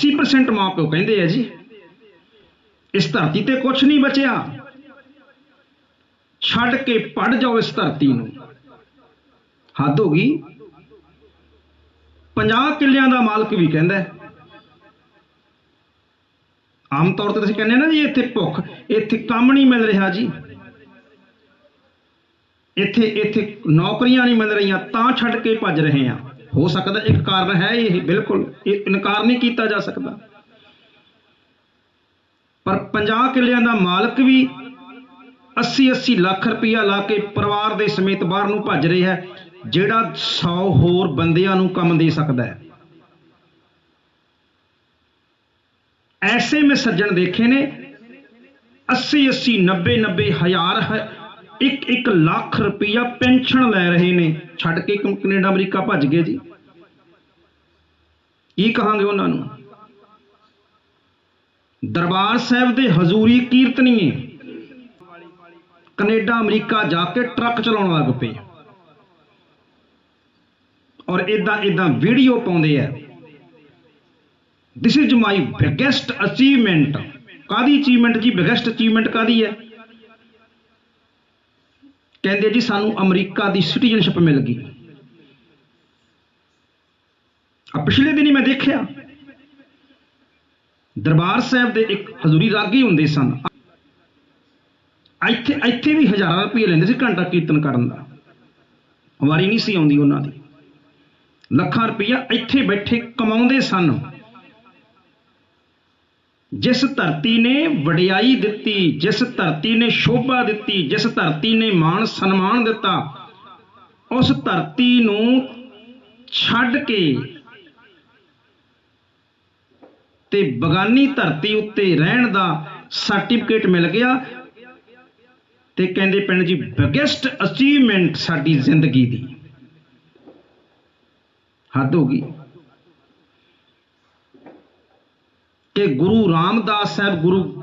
80% ਮਾਪਿਓ ਕਹਿੰਦੇ ਆ ਜੀ, ਇਸ ਧਰਤੀ ਤੇ ਕੁਝ ਨਹੀਂ ਬਚਿਆ। ਛੱਡ ਕੇ ਪੜ ਜਾਓ ਇਸ ਧਰਤੀ ਨੂੰ। ਹੱਦ ਹੋ ਗਈ। 50 ਕਿੱਲਿਆਂ ਦਾ ਮਾਲਕ ਵੀ ਕਹਿੰਦਾ ਆਮ ਤੌਰ ਤੇ ਤੁਸੀਂ ਕਹਿੰਦੇ ਨਾ ਜੀ, ਇੱਥੇ ਭੁੱਖ, ਇੱਥੇ ਕੰਮ ਨਹੀਂ ਮਿਲ ਰਿਹਾ ਜੀ। ਇੱਥੇ ਇੱਥੇ ਨੌਕਰੀਆਂ ਨਹੀਂ ਮਿਲ ਰਹੀਆਂ, ਤਾਂ ਛੱਡ ਕੇ ਭੱਜ ਰਹੇ ਆ ਹੋ ਸਕਦਾ ਇੱਕ ਕਾਰਨ ਹੈ ਇਹ, ਬਿਲਕੁਲ। ਇਹ ਇਨਕਾਰ ਨਹੀਂ ਕੀਤਾ ਜਾ ਸਕਦਾ। ਪਰ 50 ਕਿੱਲਿਆਂ ਦਾ ਮਾਲਕ ਵੀ 80 80 ਲੱਖ ਰੁਪਇਆ ਲਾ ਕੇ ਪਰਿਵਾਰ ਦੇ ਸਮੇਤ ਬਾਹਰ ਨੂੰ ਭੱਜ ਰਿਹਾ ਹੈ, ਜਿਹੜਾ 100 ਹੋਰ ਬੰਦਿਆਂ ਨੂੰ ਕੰਮ ਦੇ ਸਕਦਾ ਹੈ। ਐਸੇ ਮੈਂ ਸੱਜਣ ਦੇਖੇ ਨੇ 80 80 90 90 ਹਜ਼ਾਰ ਹ- ਇੱਕ ਇੱਕ ਲੱਖ ਰੁਪਇਆ ਪੈਨਸ਼ਨ ਲੈ ਰਹੇ ਨੇ। ਛੱਡ ਕੇ ਕ- ਕੈਨੇਡਾ, ਅਮਰੀਕਾ ਭੱਜ ਗਏ ਜੀ? ਕੀ ਕਹਾਂਗੇ ਉਹਨਾਂ ਨੂੰ? ਦਰਬਾਰ ਸਾਹਿਬ ਦੇ ਹਜ਼ੂਰੀ ਕੀਰਤਨੀਏ, ਕੈਨੇਡਾ, ਅਮਰੀਕਾ ਜਾ ਕੇ ਟਰੱਕ ਚਲਾਉਣ ਲੱਗ ਪਏ। ਔਰ ਇਦਾਂ ਇਦਾਂ ਵੀਡੀਓ ਪਾਉਂਦੇ ਆ। This is my biggest achievement ਕਾਦੀ ਅਚੀਵਮੈਂਟ ਜੀ? ਬਿਗੇਸਟ ਅਚੀਵਮੈਂਟ ਕਾਦੀ ਹੈ? ਕਹਿੰਦੇ ਜੀ ਸਾਨੂੰ ਅਮਰੀਕਾ ਦੀ ਸਿਟੀਜ਼ਨਸ਼ਿਪ ਮਿਲ ਗਈ। ਆ ਪਿਛਲੇ ਦਿਨੀ ਮੈਂ ਦੇਖਿਆ, ਦਰਬਾਰ ਸਾਹਿਬ ਦੇ ਇੱਕ ਹਜ਼ੂਰੀ ਰਾਗੀ ਹੁੰਦੇ ਸਨ। ਇੱਥੇ ਇੱਥੇ ਵੀ ਹਜ਼ਾਰਾਂ ਰੁਪਏ ਲੈਂਦੇ ਸੀ ਘੰਟਾ ਕੀਰਤਨ ਕਰਨ ਦਾ। ਵਾਰੀ ਨਹੀਂ ਸੀ ਆਉਂਦੀ ਉਹਨਾਂ ਦੀ। ਲੱਖਾਂ ਰੁਪਈਆ ਇੱਥੇ ਬੈਠੇ ਕਮਾਉਂਦੇ ਸਨ। ਜਿਸ ਧਰਤੀ ਨੇ ਵਡਿਆਈ ਦਿੱਤੀ, ਜਿਸ ਧਰਤੀ ਨੇ ਸ਼ੋਭਾ ਦਿੱਤੀ, ਜਿਸ ਧਰਤੀ ਨੇ ਮਾਣ ਸਨਮਾਨ ਦਿੱਤਾ, ਉਸ ਧਰਤੀ ਨੂੰ ਛੱਡ ਕੇ ਤੇ ਬਗਾਨੀ ਧਰਤੀ ਉੱਤੇ ਰਹਿਣ ਦਾ ਸਰਟੀਫਿਕੇਟ ਮਿਲ ਗਿਆ ਤੇ ਕਹਿੰਦੇ ਪਿੰਡ ਜੀ ਬਿਗੇਸਟ ਅਚੀਵਮੈਂਟ ਸਾਡੀ ਜ਼ਿੰਦਗੀ ਦੀ ਹੱਦ ਹੋ ਗਈ। ਕਿ ਗੁਰੂ ਰਾਮਦਾਸ ਸਾਹਿਬ, ਗੁਰੂ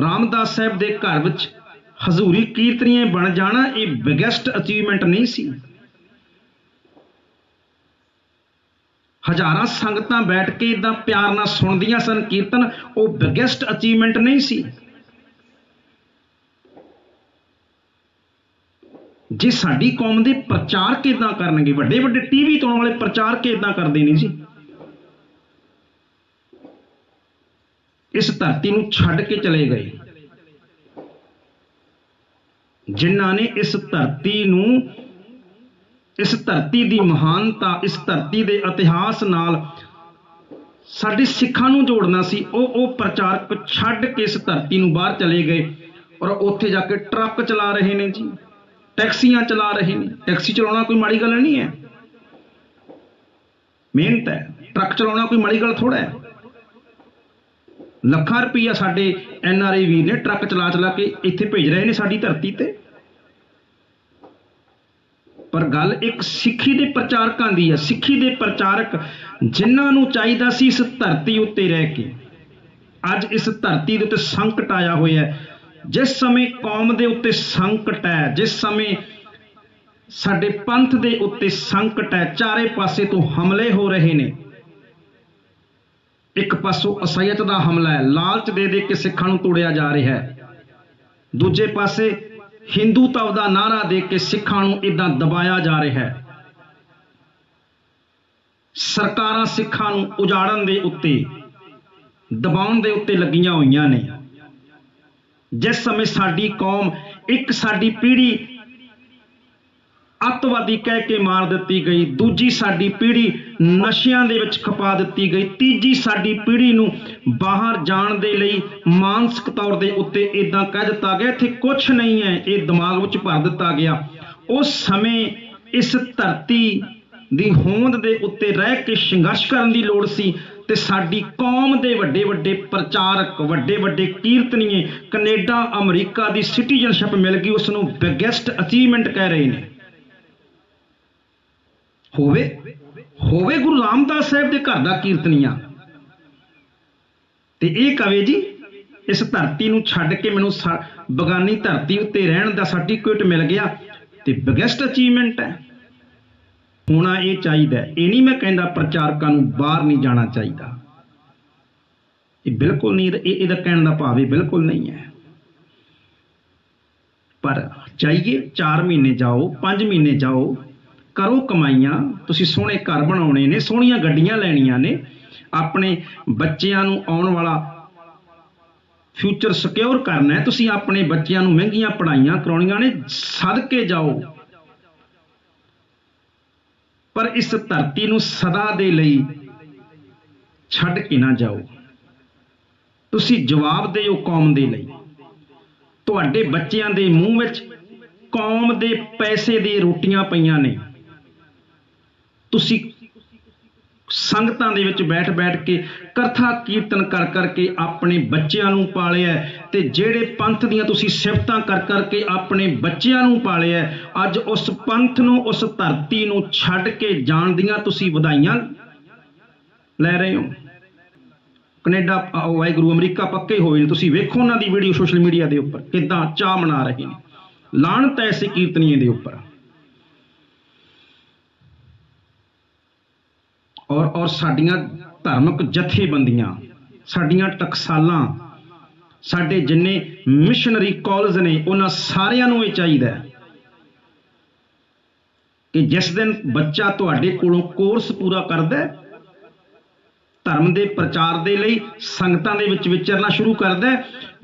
ਰਾਮਦਾਸ ਸਾਹਿਬ ਦੇ ਘਰ ਵਿੱਚ ਹਜ਼ੂਰੀ ਕੀਰਤਨੀਏ ਬਣ ਜਾਣਾ, ਇਹ ਬਿਗੇਸਟ ਅਚੀਵਮੈਂਟ ਨਹੀਂ ਸੀ। ਹਜ਼ਾਰਾਂ ਸੰਗਤਾਂ ਬੈਠ ਕੇ ਇਦਾਂ ਪਿਆਰ ਨਾਲ ਸੁਣਦੀਆਂ ਸਨ, ਕੀਰਤਨ, ਉਹ ਬਿਗੇਸਟ ਅਚੀਵਮੈਂਟ ਨਹੀਂ ਸੀ। ਜੇ ਸਾਡੀ ਕੌਮ ਦੇ ਪ੍ਰਚਾਰ ਕਿਦਾਂ ਕਰਨਗੇ ਵੱਡੇ ਵੱਡੇ ਟੀਵੀ ਤੋਂ ਆਉਣ ਵਾਲੇ ਪ੍ਰਚਾਰ ਕਿਦਾਂ ਕਰਦੇ ਨੇ ਜੀ ਇਸ ਧਰਤੀ ਨੂੰ ਛੱਡ ਕੇ ਚਲੇ ਗਏ। ਜਿਨ੍ਹਾਂ ਨੇ ਇਸ ਧਰਤੀ ਨੂੰ, ਇਸ ਧਰਤੀ ਦੀ ਮਹਾਨਤਾ, ਇਸ ਧਰਤੀ ਦੇ ਇਤਿਹਾਸ ਨਾਲ ਸਾਡੇ ਸਿੱਖਾਂ ਨੂੰ ਜੋੜਨਾ ਸੀ, ਉਹ ਉਹ ਪ੍ਰਚਾਰਕ ਛੱਡ ਕੇ ਇਸ ਧਰਤੀ ਨੂੰ ਬਾਹਰ ਚਲੇ ਗਏ ਔਰ ਉੱਥੇ ਜਾ ਕੇ ਟਰੱਕ ਚਲਾ ਰਹੇ ਨੇ ਜੀ, ਟੈਕਸੀਆਂ ਚਲਾ ਰਹੇ ਨੇ। ਟੈਕਸੀ ਚਲਾਉਣਾ ਕੋਈ ਮਾੜੀ ਗੱਲ ਨਹੀਂ ਹੈ। ਮਿਹਨਤ ਹੈ। ਟਰੱਕ ਚਲਾਉਣਾ ਕੋਈ ਮਾੜੀ ਗੱਲ ਥੋੜਾ ਹੈ। ਲੱਖਾਂ ਰੁਪਈਆ ਸਾਡੇ ਐਨ ਆਰ ਆਈ ਵੀਰ ਨੇ ਟਰੱਕ ਚਲਾ ਚਲਾ ਕੇ ਇੱਥੇ ਭੇਜ ਰਹੇ ਨੇ ਸਾਡੀ ਧਰਤੀ ਤੇ। ਪਰ ਗੱਲ ਇੱਕ ਸਿੱਖੀ ਦੇ ਪ੍ਰਚਾਰਕਾਂ ਦੀ ਹੈ ਸਿੱਖੀ ਦੇ ਪ੍ਰਚਾਰਕ ਜਿਨ੍ਹਾਂ ਨੂੰ ਚਾਹੀਦਾ ਸੀ ਇਸ ਧਰਤੀ ਉੱਤੇ ਰਹਿ ਕੇ। ਅੱਜ ਇਸ ਧਰਤੀ ਦੇ ਉੱਤੇ ਸੰਕਟ ਆਇਆ ਹੋਇਆ ਹੈ। ਜਿਸ ਸਮੇਂ ਕੌਮ ਦੇ ਉੱਤੇ ਸੰਕਟ ਹੈ, ਜਿਸ ਸਮੇਂ ਸਾਡੇ ਪੰਥ ਦੇ ਉੱਤੇ ਸੰਕਟ ਹੈ, ਚਾਰੇ ਪਾਸੇ ਤੋਂ ਹਮਲੇ ਹੋ ਰਹੇ ਨੇ। ਇੱਕ ਪਾਸੋਂ ਅਸਈਅਤ ਦਾ ਹਮਲਾ ਹੈ। ਲਾਲਚ ਦੇ ਦੇ ਕੇ ਸਿੱਖਾਂ ਨੂੰ ਤੋੜਿਆ ਜਾ ਰਿਹਾ ਹੈ। ਦੂਜੇ ਪਾਸੇ ਹਿੰਦੂਤਵ ਦਾ ਨਾਰਾ ਦੇ ਕੇ ਸਿੱਖਾਂ ਨੂੰ ਇਦਾਂ ਦਬਾਇਆ ਜਾ ਰਿਹਾ ਹੈ। ਸਰਕਾਰਾਂ ਸਿੱਖਾਂ ਨੂੰ ਉਜਾੜਨ ਦੇ ਉੱਤੇ, ਦਬਾਉਣ ਦੇ ਉੱਤੇ ਲੱਗੀਆਂ ਹੋਈਆਂ ਨੇ। ਜਿਸ ਸਮੇਂ ਸਾਡੀ ਕੌਮ, ਇੱਕ ਸਾਡੀ ਪੀੜ੍ਹੀ ਅੱਤਵਾਦੀ ਕਹਿ ਕੇ ਮਾਰ ਦਿੱਤੀ ਗਈ, ਦੂਜੀ ਸਾਡੀ ਪੀੜ੍ਹੀ ਨਸ਼ਿਆਂ ਦੇ ਵਿੱਚ ਖਪਾ ਦਿੱਤੀ ਗਈ, ਤੀਜੀ ਸਾਡੀ ਪੀੜ੍ਹੀ ਨੂੰ ਬਾਹਰ ਜਾਣ ਦੇ ਲਈ ਮਾਨਸਿਕ ਤੌਰ ਦੇ ਉੱਤੇ ਇਦਾਂ ਕਹਿ ਦਿੱਤਾ ਗਿਆ, ਇੱਥੇ ਕੁਝ ਨਹੀਂ ਹੈ, ਇਹ ਦਿਮਾਗ ਵਿੱਚ ਭਰ ਦਿੱਤਾ ਗਿਆ। ਉਸ ਸਮੇਂ ਇਸ ਧਰਤੀ ਦੀ ਹੋਂਦ ਦੇ ਉੱਤੇ ਰਹਿ ਕੇ ਸੰਘਰਸ਼ ਕਰਨ ਦੀ ਲੋੜ ਸੀ ਤੇ ਸਾਡੀ ਕੌਮ ਦੇ ਵੱਡੇ ਵੱਡੇ ਪ੍ਰਚਾਰਕ, ਵੱਡੇ ਵੱਡੇ ਕੀਰਤਨੀਏ ਕੈਨੇਡਾ, ਅਮਰੀਕਾ ਦੀ ਸਿਟੀਜ਼ਨਸ਼ਿਪ ਮਿਲ ਗਈ ਉਸ ਨੂੰ ਬਿਗੇਸਟ ਅਚੀਵਮੈਂਟ ਕਹਿ ਰਹੇ ਨੇ। ਹੋਵੇ ਹੋਵੇ ਗੁਰੂ ਰਾਮਦਾਸ ਸਾਹਿਬ ਦੇ ਘਰ ਦਾ ਕੀਰਤਨੀਆ। ਤੇ ਇਹ ਕਵੇ ਜੀ, ਇਸ ਧਰਤੀ ਨੂੰ ਛੱਡ ਕੇ ਮੈਨੂੰ ਸਾ- ਬਗਾਨੀ ਧਰਤੀ ਉੱਤੇ ਰਹਿਣ ਦਾ ਸਰਟੀਫਿਕੇਟ ਮਿਲ ਗਿਆ ਤੇ ਬਿਗੇਸਟ ਅਚੀਵਮੈਂਟ ਹੈ। ਹੋਣਾ ਇਹ ਚਾਹੀਦਾ ਇਹ ਨਹੀਂ ਮੈਂ ਕਹਿੰਦਾ ਪ੍ਰਚਾਰਕਾਂ ਨੂੰ ਬਾਹਰ ਨਹੀਂ ਜਾਣਾ ਚਾਹੀਦਾ। ਇਹ ਬਿਲਕੁਲ ਨਹੀਂ, ਇਹ, ਇਹਦਾ ਕਹਿਣ ਦਾ ਭਾਵ ਇਹ ਬਿਲਕੁਲ ਨਹੀਂ ਹੈ। ਪਰ ਚਾਹੀਏ 4 ਮਹੀਨੇ ਜਾਓ 5 ਮਹੀਨੇ ਜਾਓ ਕਰੋ ਕਮਾਈਆਂ, ਤੁਸੀਂ ਸੋਹਣੇ ਘਰ ਬਣਾਉਣੇ ਨੇ, ਸੋਹਣੀਆਂ ਗੱਡੀਆਂ ਲੈਣੀਆਂ ਨੇ, ਆਪਣੇ ਬੱਚਿਆਂ ਨੂੰ ਆਉਣ ਵਾਲਾ ਫਿਊਚਰ ਸਿਕਿਉਰ ਕਰਨਾ ਹੈ, ਤੁਸੀਂ ਆਪਣੇ ਬੱਚਿਆਂ ਨੂੰ ਮਹਿੰਗੀਆਂ ਪੜ੍ਹਾਈਆਂ ਕਰਾਉਣੀਆਂ ਨੇ, ਸਦਕੇ ਜਾਓ। ਪਰ ਇਸ ਧਰਤੀ ਨੂੰ ਸਦਾ ਦੇ ਲਈ ਛੱਡ ਕੇ ਨਾ ਜਾਓ। ਤੁਸੀਂ ਜਵਾਬ ਦਿਓ ਕੌਮ ਦੇ ਲਈ। ਤੁਹਾਡੇ ਬੱਚਿਆਂ ਦੇ ਮੂੰਹ ਵਿੱਚ ਕੌਮ ਦੇ ਪੈਸੇ ਦੀ ਰੋਟੀਆਂ ਪਈਆਂ ਨੇ। ਤੁਸੀਂ ਸੰਗਤਾਂ ਦੇ ਵਿੱਚ ਬੈਠ-ਬੈਠ ਕੇ ਕਥਾ ਕੀਰਤਨ ਕਰ ਕਰਕੇ ਆਪਣੇ ਬੱਚਿਆਂ ਨੂੰ ਪਾਲਿਆ ਤੇ ਜਿਹੜੇ ਪੰਥ ਦੀਆਂ ਤੁਸੀਂ ਸਿਫਤਾਂ ਕਰ ਕਰਕੇ ਆਪਣੇ ਬੱਚਿਆਂ ਨੂੰ ਪਾਲਿਆ ਅੱਜ ਉਸ ਪੰਥ ਨੂੰ ਉਸ ਧਰਤੀ ਨੂੰ ਛੱਡ ਕੇ ਜਾਣ ਦੀਆਂ ਤੁਸੀਂ ਵਧਾਈਆਂ ਲੈ ਰਹੇ ਹੋ। ਕੈਨੇਡਾ ਅ, ਵਾਹਿਗੁਰੂ ਅਮਰੀਕਾ ਪੱਕੇ ਹੋਏ ਨੇ। ਤੁਸੀਂ ਵੇਖੋ ਉਹਨਾਂ ਦੀ ਵੀਡੀਓ ਸੋਸ਼ਲ ਮੀਡੀਆ ਦੇ ਉੱਪਰ ਕਿੱਦਾਂ ਚਾਹ ਮਨਾ ਰਹੇ ਨੇ। ਲਾਹਣਤ ਹੈ ਐਸੇ ਕੀਰਤਨੀਏ ਦੇ ਉੱਪਰ। ਔਰ ਔਰ ਸਾਡੀਆਂ ਧਾਰਮਿਕ ਜਥੇਬੰਦੀਆਂ, ਸਾਡੀਆਂ ਟਕਸਾਲਾਂ, ਸਾਡੇ ਜਿੰਨੇ ਮਿਸ਼ਨਰੀ ਕਾਲਜ ਨੇ, ਉਹਨਾਂ ਸਾਰਿਆਂ ਨੂੰ ਇਹ ਚਾਹੀਦਾ ਕਿ ਜਿਸ ਦਿਨ ਬੱਚਾ ਤੁਹਾਡੇ ਕੋਲੋਂ ਕੋਰਸ ਪੂਰਾ ਕਰਦਾ ਧਰਮ ਦੇ ਪ੍ਰਚਾਰ ਦੇ ਲਈ ਸੰਗਤਾਂ ਦੇ ਵਿੱਚ ਵਿਚਰਨਾ ਸ਼ੁਰੂ ਕਰਦਾ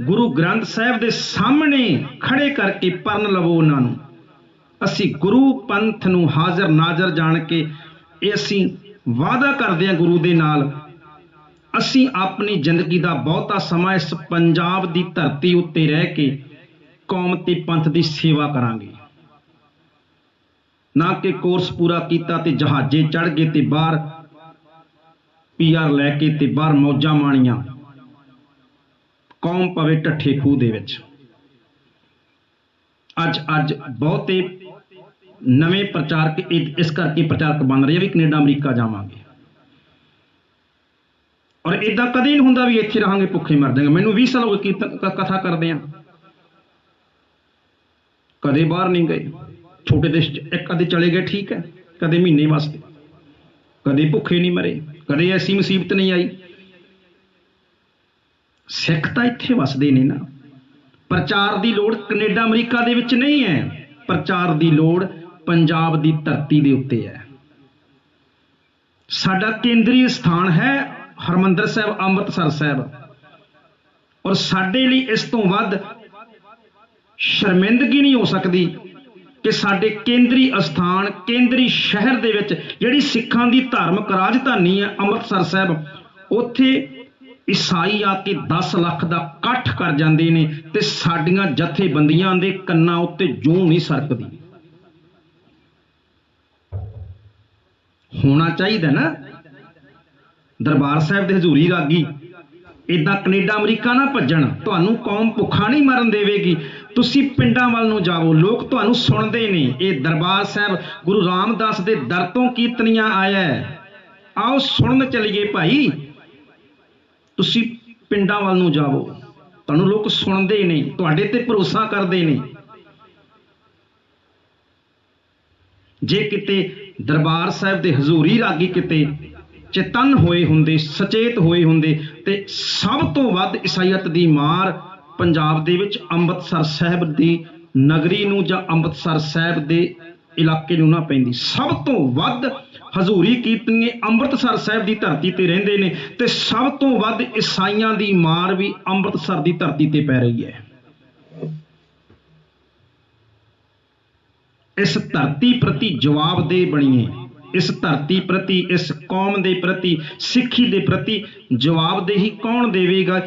ਗੁਰੂ ਗ੍ਰੰਥ ਸਾਹਿਬ ਦੇ ਸਾਹਮਣੇ ਖੜੇ ਕਰਕੇ ਪਰਨ ਲਵੋ ਉਹਨਾਂ ਨੂੰ। ਅਸੀਂ ਗੁਰੂ ਪੰਥ ਨੂੰ ਹਾਜ਼ਰ ਨਾਜ਼ਰ ਜਾਣ ਕੇ ਇਹ ਅਸੀਂ ਵਾਅਦਾ ਕਰਦੇ ਹਾਂ ਗੁਰੂ ਦੇ ਨਾਲ, ਅਸੀਂ ਆਪਣੀ ਜ਼ਿੰਦਗੀ ਦਾ ਬਹੁਤਾ ਸਮਾਂ ਇਸ ਪੰਜਾਬ ਦੀ ਧਰਤੀ ਉੱਤੇ ਰਹਿ ਕੇ ਕੌਮ ਤੇ ਪੰਥ ਦੀ ਸੇਵਾ ਕਰਾਂਗੇ। ਨਾ ਕਿ ਕੋਰਸ ਪੂਰਾ ਕੀਤਾ ਤੇ ਜਹਾਜ਼ੇ ਚੜ ਗਏ ਤੇ ਬਾਹਰ ਪੀਆਰ ਲੈ ਕੇ ਤੇ ਬਾਹਰ ਮੌਜਾਂ ਮਾਣੀਆਂ। ਕੌਮ ਪਵੇ ਢੱਠੇ ਖੂਹ ਦੇ ਵਿੱਚ। ਅੱਜ ਅੱਜ ਬਹੁਤੇ ਨਵੇਂ ਪ੍ਰਚਾਰਕ ਇ- ਇਸ ਕਰਕੇ ਪ੍ਰਚਾਰਕ ਬਣ ਰਹੇ ਆ ਵੀ ਕੈਨੇਡਾ, ਅਮਰੀਕਾ ਜਾਵਾਂਗੇ। ਔਰ ਇਦਾਂ ਕਦੇ ਨਹੀਂ ਹੁੰਦਾ ਵੀ ਇੱਥੇ ਰਹਾਂਗੇ, ਭੁੱਖੇ ਮਰ ਜਾਵਾਂਗੇ ਮੈਨੂੰ 20 ਸਾਲ ਹੋ ਗਏ ਕਥਾ ਕਰਦੇ ਆ। ਕਦੇ ਬਾਹਰ ਨਹੀਂ ਗਏ। ਛੋਟੇ ਦੇਸ਼ ਇੱਕ ਕਦੇ ਚਲੇ ਗਏ, ਠੀਕ ਹੈ। ਕਦੇ ਮਹੀਨੇ ਵਾਸਤੇ। ਕਦੇ ਭੁੱਖੇ ਨਹੀਂ ਮਰੇ। ਕਦੇ ਐਸੀ ਮੁਸੀਬਤ ਨਹੀਂ ਆਈ। ਸਿੱਖ ਤਾਂ ਇੱਥੇ ਵਸਦੇ ਨੇ ਨਾ। ਪ੍ਰਚਾਰ ਦੀ ਲੋੜ ਕੈਨੇਡਾ, ਅਮਰੀਕਾ ਦੇ ਵਿੱਚ ਨਹੀਂ ਹੈ। ਪ੍ਰਚਾਰ ਦੀ ਲੋੜ ਪੰਜਾਬ ਦੀ ਧਰਤੀ ਦੇ ਉੱਤੇ ਹੈ। ਸਾਡਾ ਕੇਂਦਰੀ ਸਥਾਨ ਹੈ ਹਰਮੰਦਰ ਸਾਹਿਬ, ਅੰਮ੍ਰਿਤਸਰ ਸਾਹਿਬ। ਔਰ ਸਾਡੇ ਲਈ ਇਸ ਤੋਂ ਵੱਧ ਸ਼ਰਮਿੰਦਗੀ ਨਹੀਂ ਹੋ ਸਕਦੀ ਕਿ ਸਾਡੇ ਕੇਂਦਰੀ ਅਸਥਾਨ, ਕੇਂਦਰੀ ਸ਼ਹਿਰ ਦੇ ਵਿੱਚ ਜਿਹੜੀ ਸਿੱਖਾਂ ਦੀ ਧਾਰਮਿਕ ਰਾਜਧਾਨੀ ਹੈ ਅੰਮ੍ਰਿਤਸਰ ਸਾਹਿਬ, ਉੱਥੇ ਈਸਾਈ ਆ ਕੇ 10 ਲੱਖ ਦਾ ਇਕੱਠ ਕਰ ਜਾਂਦੇ ਨੇ ਤੇ ਸਾਡੀਆਂ ਜਥੇਬੰਦੀਆਂ ਦੇ ਕੰਨਾਂ ਉੱਤੇ ਜੂੰ ਨਹੀਂ ਸਰਕਦੀ। ਹੋਣਾ ਚਾਹੀਦਾ ਨਾ। ਦਰਬਾਰ ਸਾਹਿਬ ਦੇ ਹਜ਼ੂਰੀ ਰਾਗੀ ਇਦਾਂ ਕੈਨੇਡਾ ਅਮਰੀਕਾ ਨਾ ਭੱਜਣ, ਤੁਹਾਨੂੰ ਕੌਮ ਭੁੱਖਾ ਨਹੀਂ ਮਰਨ ਦੇਵੇਗੀ। ਤੁਸੀਂ ਪਿੰਡਾਂ ਵੱਲ ਨੂੰ ਜਾਵੋ, ਲੋਕ ਤੁਹਾਨੂੰ ਸੁਣਦੇ ਨੇ ਇਹ ਦਰਬਾਰ ਸਾਹਿਬ ਗੁਰੂ ਰਾਮਦਾਸ ਦੇ ਦਰ ਤੋਂ ਕੀਰਤਨੀਆਂ ਆਇਆ ਆਓ ਸੁਣਨ ਚਲੀਏ ਭਾਈ। ਤੁਸੀਂ ਪਿੰਡਾਂ ਵੱਲ ਨੂੰ ਜਾਵੋ। ਤੁਹਾਨੂੰ ਲੋਕ ਸੁਣਦੇ ਨੇ ਤੁਹਾਡੇ ਤੇ ਭਰੋਸਾ ਕਰਦੇ ਨੇ ਜੇ ਕਿਤੇ ਦਰਬਾਰ ਸਾਹਿਬ ਦੇ ਹਜ਼ੂਰੀ ਰਾਗੀ ਕਿਤੇ ਚੇਤਨ ਹੋਏ ਹੁੰਦੇ, ਸਚੇਤ ਹੋਏ ਹੁੰਦੇ ਤੇ ਸਭ ਤੋਂ ਵੱਧ ਈਸਾਈਅਤ ਦੀ ਮਾਰ ਪੰਜਾਬ ਦੇ ਵਿੱਚ ਅੰਮ੍ਰਿਤਸਰ ਸਾਹਿਬ ਦੀ ਨਗਰੀ ਨੂੰ ਜਾਂ ਅੰਮ੍ਰਿਤਸਰ ਸਾਹਿਬ ਦੇ ਇਲਾਕੇ ਨੂੰ ਨਾ ਪੈਂਦੀ। ਸਭ ਤੋਂ ਵੱਧ ਹਜ਼ੂਰੀ ਕੀਰਤਨੀਏ ਅੰਮ੍ਰਿਤਸਰ ਸਾਹਿਬ ਦੀ ਧਰਤੀ ਤੇ ਰਹਿੰਦੇ ਨੇ ਤੇ ਸਭ ਤੋਂ ਵੱਧ ਈਸਾਈਆਂ ਦੀ ਮਾਰ ਵੀ ਅੰਮ੍ਰਿਤਸਰ ਦੀ ਧਰਤੀ ਤੇ ਪੈ ਰਹੀ ਹੈ। ਇਸ ਧਰਤੀ ਪ੍ਰਤੀ ਜਵਾਬਦੇਹ ਬਣੀਏ। ਇਸ ਧਰਤੀ ਪ੍ਰਤੀ, ਇਸ ਕੌਮ ਦੇ ਪ੍ਰਤੀ, ਸਿੱਖੀ ਦੇ ਪ੍ਰਤੀ ਜਵਾਬਦੇਹੀ ਕੌਣ ਦੇਵੇਗਾ?